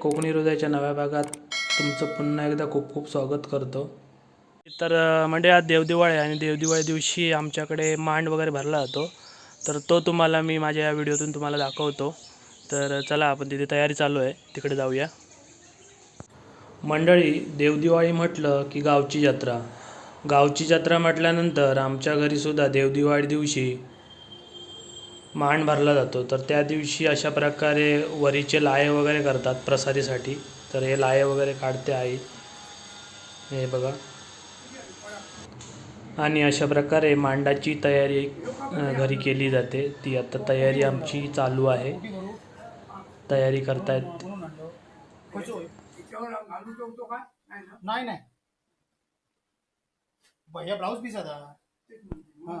कोकणी हृदयाच्या नव्या भागात तुमचं पुन्हा एकदा खूप खूप स्वागत करतो. तर मंडळी आज देवदिवाळी आहे आणि देवदिवाळी दिवशी आमच्याकडे मांड वगैरे भरला जातो. तर तो तुम्हाला मी माझ्या या व्हिडिओतून तुम्हाला दाखवतो. तर चला आपण तिथे तयारी चालू आहे. तिकडे जाऊया. मंडळी देवदिवाळी म्हटलं की गावची जत्रा. गावची जत्रा म्हटल्यानंतर आमच्या घरीसुद्धा देवदिवाळी दिवशी मांड भरला जातो. तर त्या दिवशी अशा प्रकारे वरीचे लाये वगैरे करतात प्रसादीसाठी. तर हे लाये वगैरे काढते आई. हे बघा. आणि अशा प्रकारे मांडाची तयारी घरी केली जाते. ती आता तयारी आमची चालू आहे. तयारी करतायत. नाही नाही. भैया ब्लाऊज पीस आता. हा.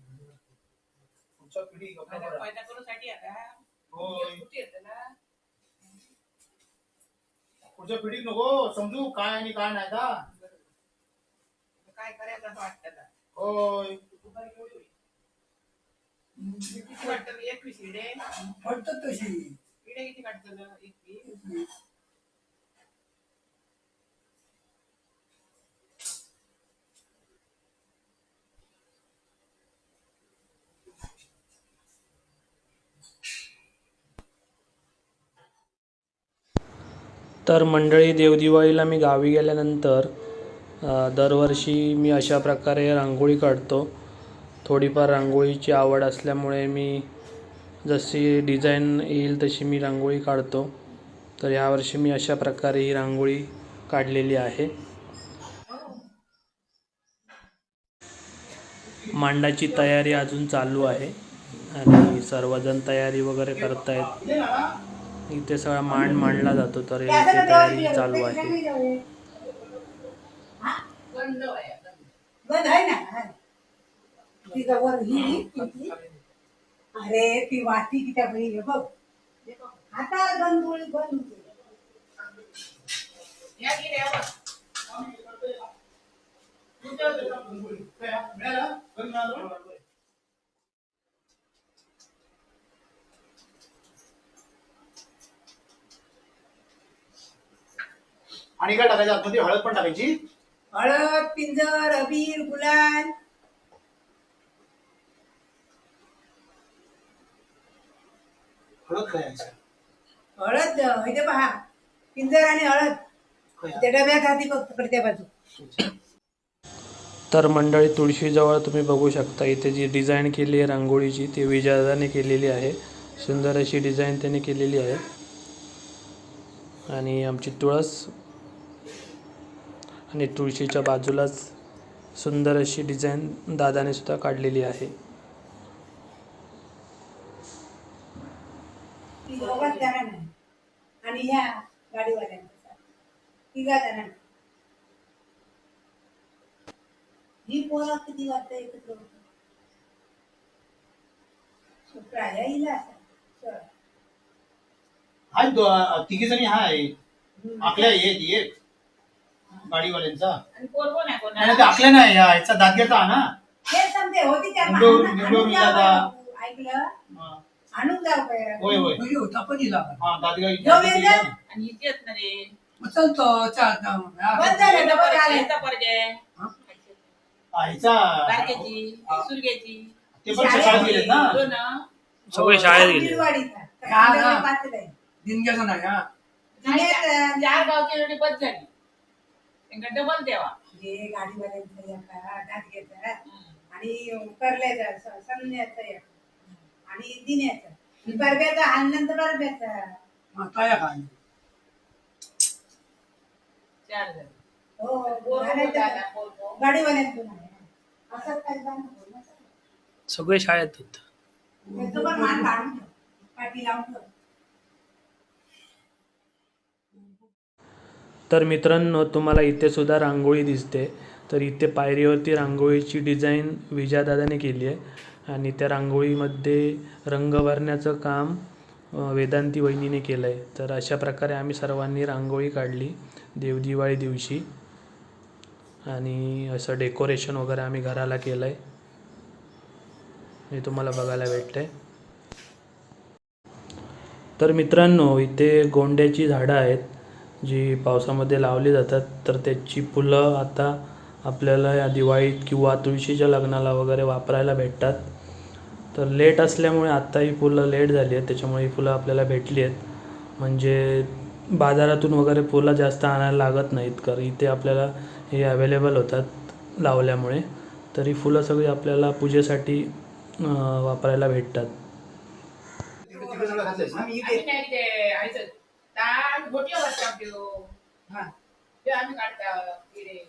पुढच्या पिढी गप्पा मारा. फायदा करूसाठी आता. होय. कुठे येतं ना. पुढच्या पिढीक नको समजू काय आणि काय नाही का? काय करायचं असं वाटतं. होय. किती वाटतं? एकवीस इडे पडतात तशी. इडे किती काढतो एकवीस. तर मंडळी देवदिवाळीला मी गावी गेल्यानंतर दरवर्षी मी अशा प्रकारे रांगोळी काढतो. थोडीफार रांगोळीची आवड असल्यामुळे मी जशी डिझाईन येईल तशी मी रांगोळी काढतो. तर यावर्षी मी अशा प्रकारे ही रांगोळी काढलेली आहे. मांडाची तयारी अजून चालू आहे आणि सर्वजण तयारी वगैरे करत आहेत इथे सगळा मांड मांडला जातो तर इथे तयारी चालू आहे ही? अरे ती वाटी किती बघ आता बंद. मिळालं? आणि काय टाकायचं? आतमध्ये हळद पण टाकायची. हळद पिंजर अबीर गुलाल. हळद हळद इथे पहा पिंजर आणि हळद. त्या डब्यात बाजू. तर मंडळी तुळशीजवळ तुम्ही बघू शकता इथे जी डिझाईन केली आहे रांगोळीची ती विजयाने केलेली आहे. सुंदर अशी डिझाईन त्याने केलेली आहे. आणि आमची तुळस आणि तुळशीच्या बाजूलाच सुंदर अशी डिझाईन दादाने सुद्धा काढलेली आहे. आणि ह्या गाडीवाल्यांचा. तिघा जाणार ही पोरं किती वाजता एकत्र? प्राया हिला. हाय दो- तिघी जणी हाय. आकल्या येत येत गाडीवाल्यांचा. आणि कोण कोण आहे कोण नाही ते आकल्या नाही या ह्याचा दादग्याचा हा ना हे समजे होती त्या निंबू- आणून- निंबू आणून जाऊ दादा. बाई. ऐकलं? हा. आणून जाऊ काय होय होय. होता पण हिला. हा दादगा जो. वेंदा? आणि इथे येत ना रे चालतो बंद झालं याचा डबल परजे, आले याचा परजे. आईचा. बारक्याची सुरग्याची ते पण शाळेत गेलेत ना? हो ना. सगळे शाळेत गेले दिनग्याचा नाही हा. चार चार गावची एवढी बस झाली. त्यांना डबल द्यावा हे गाडीवाल्यांचं एक घ्यायचा आणि एक आणि दिन्याचा बरब्याचा चार झाली हो घालायचा. गाडीवाल्यांचं नाही जाणं बोलणं. सगळे शाळेत होत त्याचं पण मान काढून ठेव. पाठी लावून ठेव. तर मित्रांनो तुम्हाला इथे सुद्धा रांगोळी दिसते. तर इथे पायरीवरती रांगोळीची डिझाईन विजयादादाने केली आहे. आणि त्या रांगोळीमध्ये रंग भरण्याचं काम वेदांती वहिनीने केलं आहे तर अशा प्रकारे आम्ही सर्वांनी रांगोळी काढली देवदिवाळी दिवशी. आणि असं डेकोरेशन वगैरे आम्ही घराला केलं आहे हे तुम्हाला बघायला भेटतंय. तर मित्रांनो इथे गोंड्याची झाडं आहेत. जी पावसामध्ये लावली जातात तर त्याची फुलं आता आपल्याला या दिवाळीत किंवा तुळशीच्या लग्नाला वगैरे वापरायला भेटतात. तर लेट असल्यामुळे आत्ता ही फुलं लेट झाली आहेत त्याच्यामुळे ही फुलं आपल्याला भेटली आहेत. म्हणजे बाजारातून वगैरे फुलं जास्त आणायला लागत नाहीत कारण इथे आपल्याला हे अवेलेबल होतात लावल्यामुळे. तर ही फुलं सगळी आपल्याला पूजेसाठी वापरायला भेटतात. तिकडे सगळं घातलंयस ना आम्ही आम्ही इथे नाही ते आयचं ताट गोटी वाजता त्यो हा त्यो आम्ही काढता किडे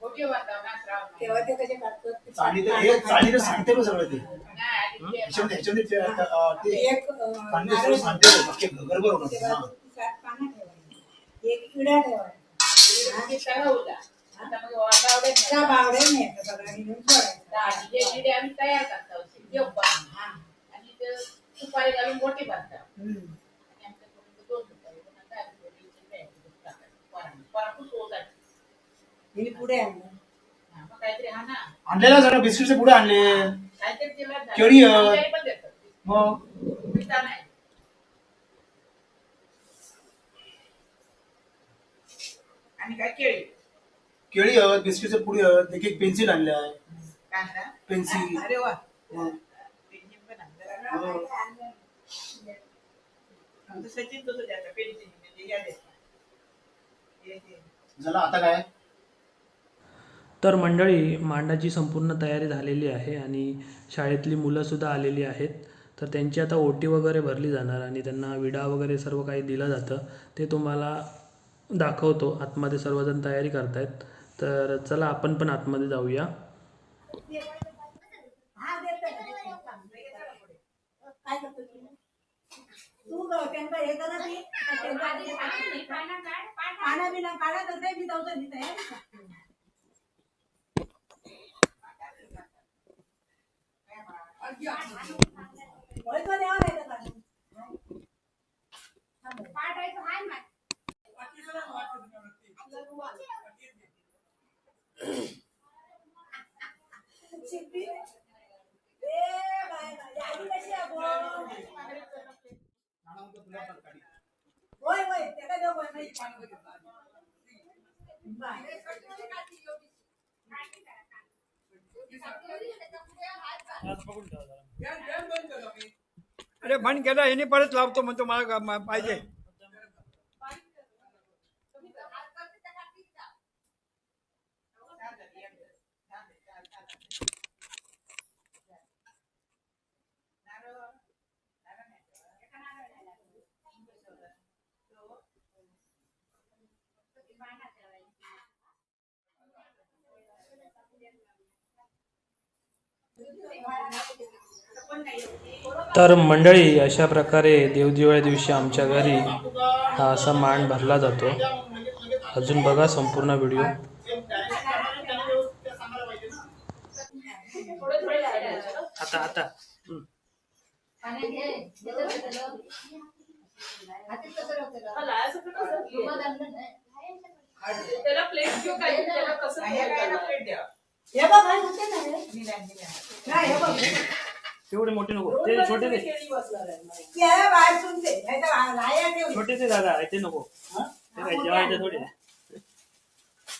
गोटी वाजता ना श्रावण तेव्हा ते कसे काढतात ते चाळणी तर हे चाळणी तर सांगते बघ सगळं ते नाही आधी ते ह्याच्यामध्ये ह्याच्यामध्ये ते, अं, ते एक अं, चाळणी नारळ सगळं सांगते बघ, अख्खे गडबड होणार तेव्हा हा. तू सात पानं ठेवायची एक इडा ठेवायचा आधी सगळं होता आता मग वाटावडे त्या बावड्या न्यायचं सगळं घेऊन सोडायचं जे किडे आम्ही तयार करता हा. आणि ते सुपारी घालून गोटी बांधता हम्म. आणि आमच्याकडून दोन सुपारी पुन्हा काय गोटीची तयारी टाकायची. परां- परांकुश होतात. हिने पुढे आणलं. हा, हा आणलेला सगळं बिस्किटचे पुढे आणले. केळी. मग? आणि काय केळी? केळी आहेत बिस्किटचे पुढे आहेत एक एक पेन्सिल आणल्या? पेन्सिल. अरे वा. हो. आमचं सचिन द्यायचं पेन्सिल म्हणजे या द्यायचं. हे ते. झालं आता काय? तर मंडळी मांडाची संपूर्ण तयारी झालेली आहे आणि शाळेतली मुलंसुद्धा आलेली आहेत. तर त्यांची आता ओटी वगैरे भरली जाणार आणि त्यांना विडा वगैरे सर्व काही दिलं जातं. ते तुम्हाला दाखवतो. आतमध्ये सर्वजण तयारी करतायत. तर चला आपण पण आतमध्ये जाऊया. हा देतो. काय करतो? तू? तू ग- त्यांना हे करा ती पाना बिना काढा तर ते मी जाऊ मी तयारी होय? होय त्याला देऊ होय. अरे बंद केला ह्याने परत लावतो म्हणतो मला पाहिजे तर मंडळी अशा प्रकारे देवदिवाळी दिवशी आमच्या घरी हा असा मांड भरला जातो. अजून बघा संपूर्ण व्हिडिओ. आता आता. त्याला प्लेट घेऊ काय त्याला कसं प्लेट द्या हे बघ हे होते ना नाही हे बघ. तेवढे मोठे नको. ते छोटे ते केळी बसणार आहे. ते आहे बाहेर सुनते नाही तर राया ठेवली छोटे ते दादा ते नको. ते काय जेवायचे थोडे.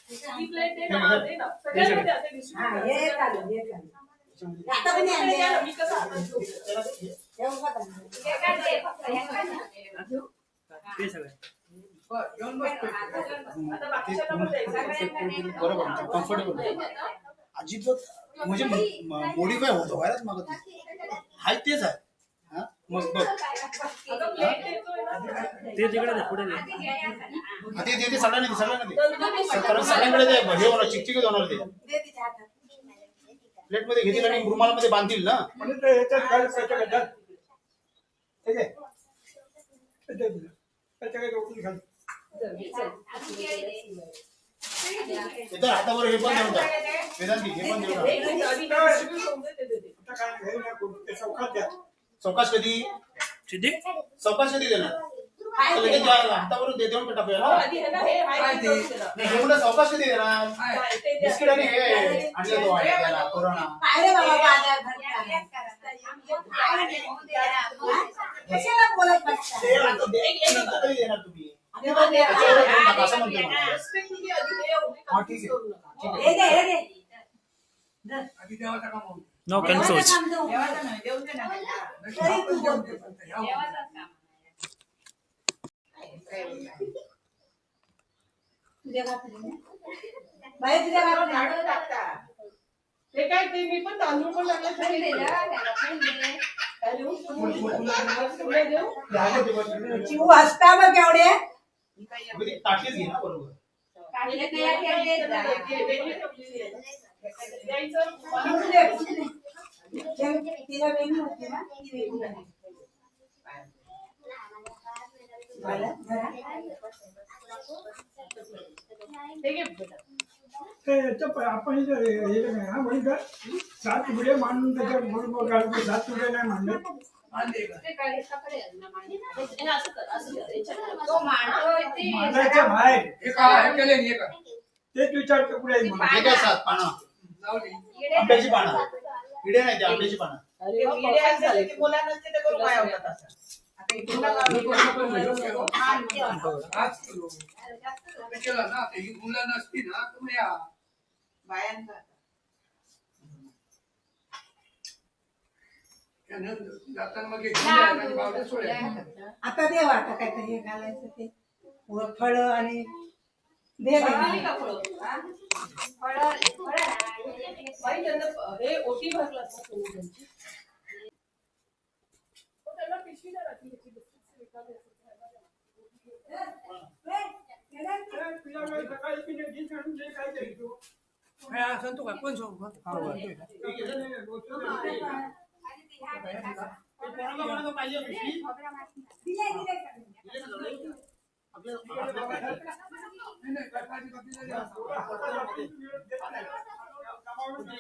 दे दे हा. हे हे आता पण आणले? हे बघ. हे दे, हे दे. ते सगळे द्यायचं. बरोबर कम्फर्टेबल अजिबात म्हणजे मॉडीफाय होतो व्हायलाच मागत हाय तेच आहे. हा? मग बघ. ते तिकडे दे पुढे दे. ते ते सगळ्यांना दे सगळ्यांना कारण सगळ्यांकडे ते हे होणार चिकचिकच होणार ते. प्लेटमध्ये घेतील आणि रुमालामध्ये बांधतील ना. धर. ठीक आहे? इतर हातावर हे पण देऊन टाक. वेदांती हे पण देऊन टाक. चौकात द्या चौकाश कधी? सिद्धी? चौकाश कधी देणार? लगेच हातावरून दे देऊन टाकूया हो, ना हे हे. नाही हे मुलं चौकाश कधी. बिस्किट आणि हे आणले तो आणि त्याला कोरोना. काय रे बाबा बाजार भरता? कशाला बोलत बसता? ते आता दे- ते नंतर कधी देणार तुम्ही? हे एवढी हा. हे हे. नो कन्फ्यूज तू? हे काय ते मी पण तांदूळ पण लागले. चिऊ हसता बघ एवढे मग ती ताटलीच घे ना बरोबर. तिला वेगळी होती ना ती वेगळी आपण हे हे हा म्हणजे? सात उडे मांडून त्याच्यात बरोबर सात उडे नाही मांडले हे काय, हे साखर आहे ना, मांडी. हे असं कर, असं कर. याच्यात. तो मांडतोय ते. मांडायच्या बाहेर तेच विचारतो पुढे म्हणून. हे काय सात पानं आंब्याची पानं किडे नाही ते आंब्याची पानं अरे वा, झाले. ते हे घालायचं ते फळ आणि दे आली दे. का फळं? बाई, त्यांना हे ओटी भरलं असं तुम्ही त्यांची. हो, त्यांना पिशवी द्या ना, ती ह्याची बिस्किटची रिकामी असेल. ते. तुला काही सकाळी की नाही, जीन्स घालून जे काय तरी तू. हा, सांगतो का? कोण सांगू?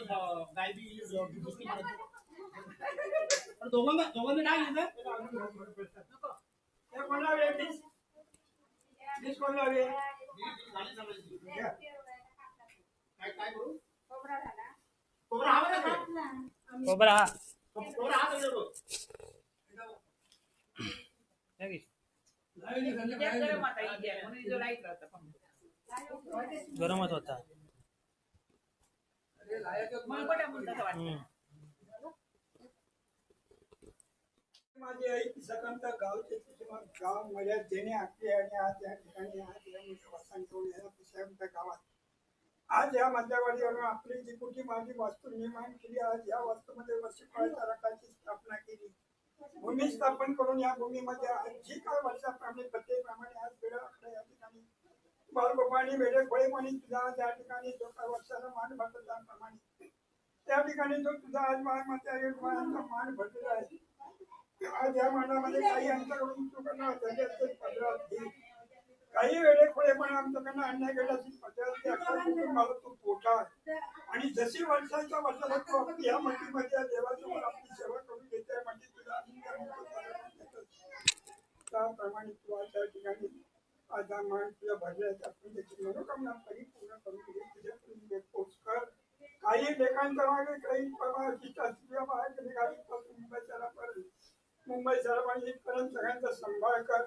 हा, नाही, पण दोघांना दोघांना काय घेतं हा. सगळं गरमच होता. माझी आई सकंत गावचे तिचे मग गाव मजा देणे आपली आणि आज या ठिकाणी आज या मोठ्या गावात आज या मध्यवाडीवरून आपली जी कुठली माझी वास्तू निर्माण केली आज या वास्तूमध्ये वर्षफळाच्या रकाची स्थापना केली. भूमी स्थापन करून या भूमीमध्ये आज जी काय वर्षाप्रमाणे प्रत्येकप्रमाणे आज वेळाकडे या ठिकाणी. बालगोपाळी वेळे खोळेपणी तुझा त्या ठिकाणी जो काय वर्षाला मान भरतो त्याप्रमाणे त्या ठिकाणी जो तुझा आज माळमध्ये मान भरलेला आहे. आज या मानामध्ये काही आमच्याकडून तू करणार त्याच्या पदरात घे. काही वेळे खोळेपणा आमच्याकडनं अशा कुटुंबाला तू पोटा आणि जशी वर्षाच्या वर्षाला तू या मंडीमध्ये या देवासमोर आपली सेवा करून घेते म्हणजे तुला. त्याप्रमाणे तू आज या ठिकाणी आज मान तुला भरला आहे आपण त्याची मनोकामना करून घे तुझ्याकडून पोच कर. काही मागे काही बाहेर पासून मुंबई शहरापर्यंत. मुंबई शहरामध्ये इथपर्यंत सगळ्यांचा सांभाळ कर.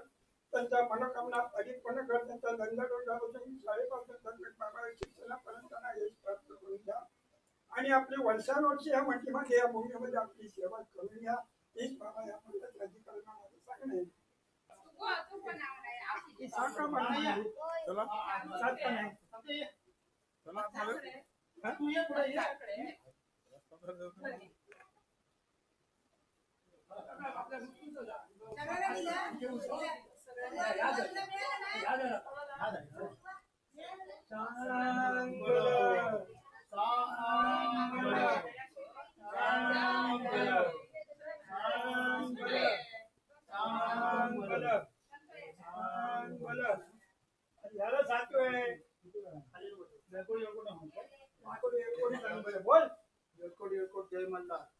त्यांच्या मनोकामना परिपूर्ण कर त्यांचा धंदा रोजगारापासून शाळेपासून धंदा बाबा शिक्षणापर्यंत त्यांना यश प्राप्त करून द्या आणि आपली वर्षानुवर्षी या मंडीमध्ये या भूमीमध्ये आपली सेवा करून घ्या. हीच बाबा या मंडळाच्या अधिकाऱ्यांना सांगणे. सात पण आहे. तू ये पुढे ये. सगळ्यांना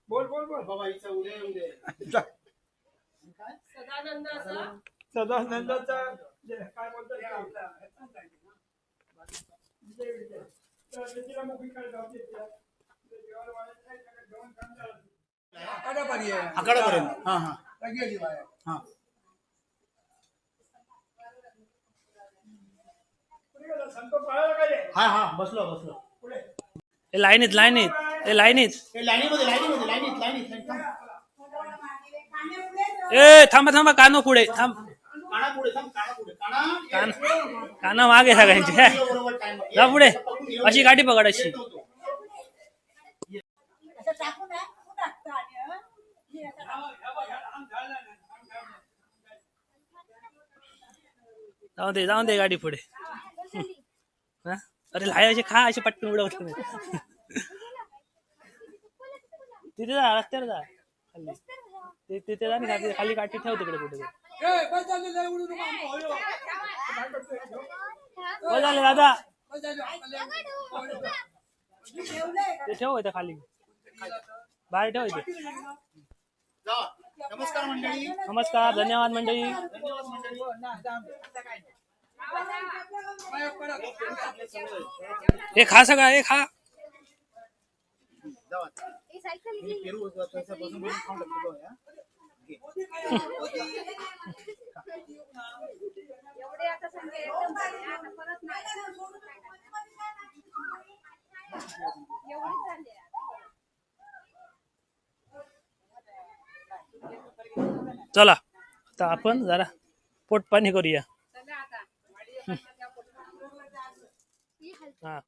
बोल बोल बोल. बाबा हिचा उदय उदय. सदानंद असा. सदानंदाचा काय बोलतात हा हा. हा? हा. हा. बसलो बसलो. लाईनीत लाईनीत. ए लाईनीमध्ये लाईनीमध्ये थांब. ए थांबा थांबा. कानो पुढे. थांब. पुढे थांब काना पुढे काना कान काना मागे सगळ्यांचे. बरोबर टाइम जा पुढे. अशी गाठी पकड अशी. जाऊ दे जाऊ दे गाडी पुढे. हा? अरे लाय असे खा असे पटकन उडवत. तिथे जा रस्त्यावर जा. खाली. ते- तिथे जा आणि खाली खाली काठी ठेव तिकडे कुठे झाले दादा. ते ठेव इथे खाली. बाहेर ठेव इथे. जा. नमस्कार मंडळी. नमस्कार धन्यवाद मंडळी. हे खा सगळं हे खा. चला आता आपण जरा पोट पाणी करूया. हा.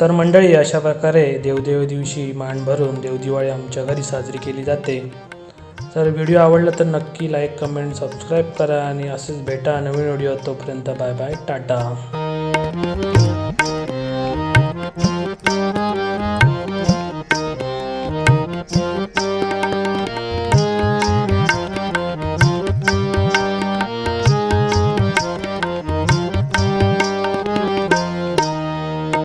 तर मंडळी अशा प्रकारे देवदेव दिवशी मान भरून देवदिवाळी आमच्या घरी साजरी केली जाते. तर व्हिडिओ आवडला तर नक्की लाईक कमेंट सबस्क्राईब करा आणि असेच भेटा नवीन व्हिडिओ तोपर्यंत बाय बाय टाटा.